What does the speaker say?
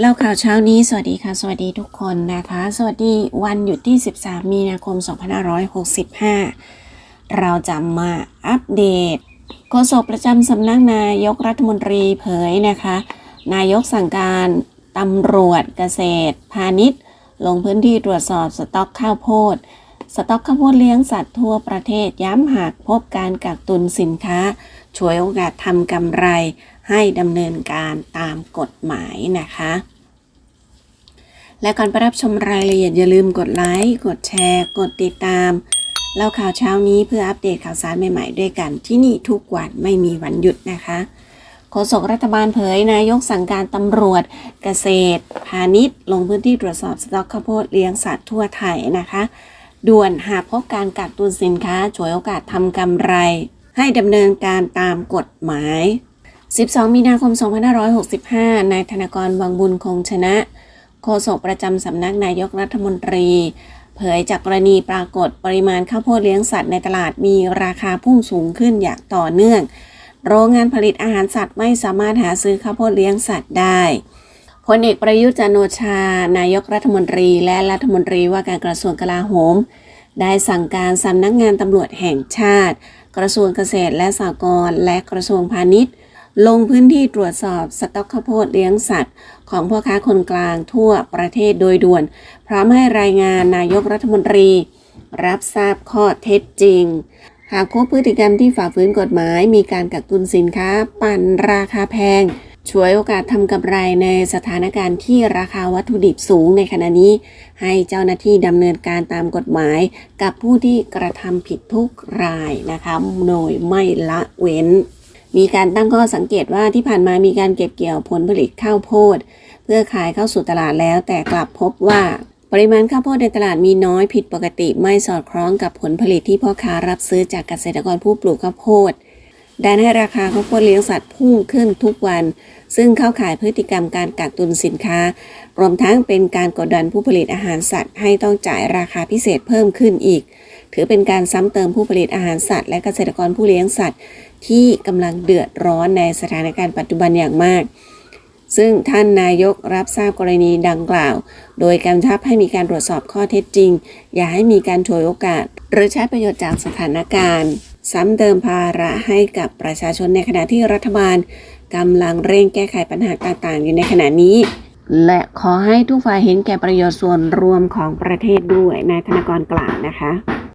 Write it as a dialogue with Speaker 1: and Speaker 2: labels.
Speaker 1: เล่าข่าวเช้านี้ สวัสดีค่ะ สวัสดีทุกคนนะคะ สวัสดีวันหยุดที่ 13 มีนาคม 2565 เราจะมาอัปเดตโฆษกประจำสำนักนายกรัฐมนตรีเผยนะคะ นายกสั่งการตำรวจเกษตร พาณิชย์ ลงพื้นที่ตรวจสอบสต็อกข้าวโพด สต็อกข้าวโพดเลี้ยงสัตว์ทั่วประเทศย้ำหากพบการกักตุนสินค้า ช่วยโอกาสทำกำไร ให้ดำเนินการตามกฎหมายนะคะ และก่อนไปรับชมรายละเอียดอย่าลืมกดไลค์ กดแชร์ กดติดตามเล่าข่าวเช้านี้เพื่ออัปเดตข่าวสารใหม่ๆ ด้วยกันที่นี่ทุกวันไม่มีวันหยุดนะคะโฆษกรัฐบาลเผยนายกสั่งการตำรวจเกษตร พาณิชย์ ลงพื้นที่ตรวจสอบสต็อกข้าวโพดเลี้ยงสัตว์ทั่วไทยนะคะ ด่วนหากพบการกักตุนสินค้าฉวยโอกาสทำกำไร ให้ดำเนินการตามกฎหมาย 12 มีนาคม 2565 นายธนากรวังบุญคงชนะ โฆษกประจำสำนักนายกรัฐมนตรี เผยจากกรณีปรากฏปริมาณข้าวโพดเลี้ยงสัตว์ในตลาดมีราคาพุ่งสูงขึ้นอย่างต่อเนื่อง โรงงานผลิตอาหารสัตว์ไม่สามารถหาซื้อข้าวโพดเลี้ยงสัตว์ได้พลเอกประยุทธ์จันโอชา นายกรัฐมนตรีและรัฐมนตรีว่าการกระทรวงกลาโหม ได้สั่งการสำนักงานตำรวจแห่งชาติ กระทรวงเกษตรและสหกรณ์และกระทรวงพาณิชย์ ลงพื้นที่ตรวจสอบสต็อกข้าวโพดเลี้ยงสัตว์ ของพ่อค้าคนกลางทั่วประเทศโดยด่วน พร้อมให้รายงานนายกรัฐมนตรี รับทราบข้อเท็จจริง หากพบพฤติกรรมที่ฝ่าฝืนกฎหมาย มีการกักตุนสินค้า ปั่นราคาแพงช่วยโอกาสทำกำไรในสถานการณ์ที่ราคาวัตถุดิบสูงในขณะนี้ ให้เจ้าหน้าที่ดำเนินการตามกฎหมาย กับผู้ที่กระทำผิดทุกรายนะคะโดยไม่ละเว้น มีการตั้งข้อสังเกตว่าที่ผ่านมามีการเก็บเกี่ยวผลผลิตข้าวโพด เพื่อขายเข้าสู่ตลาดแล้ว แต่กลับพบว่าปริมาณข้าวโพดในตลาดมีน้อยผิดปกติไม่สอดคล้องกับผลผลิตที่พ่อค้ารับซื้อจากเกษตรกรผู้ปลูกข้าวโพดดันให้ราคาข้าวโพดเลี้ยงสัตว์พุ่งขึ้นทุกวัน ซึ่งเข้าข่ายพฤติกรรมการกักตุนสินค้า รวมทั้งเป็นการกดดันผู้ผลิตอาหารสัตว์ ให้ต้องจ่ายราคาพิเศษเพิ่มขึ้นอีก ถือเป็นการซ้ำเติมผู้ผลิตอาหารสัตว์ และเกษตรกรผู้เลี้ยงสัตว์ ที่กำลังเดือดร้อนในสถานการณ์ปัจจุบันอย่างมาก ซึ่งท่านนายกรับทราบกรณีดังกล่าว โดยกำชับให้มีการตรวจสอบข้อเท็จจริง อย่าให้มีการฉวยโอกาส หรือใช้ประโยชน์จากสถานการณ์ ซ้ำเติมภาระให้กับประชาชนในขณะที่รัฐบาลกำลังเร่งแก้ไขปัญหาต่างๆ อยู่ในขณะนี้ และขอให้ทุกฝ่ายเห็นแก่ประโยชน์ส่วนรวมของประเทศด้วยนายธนกรกล่าวนะคะ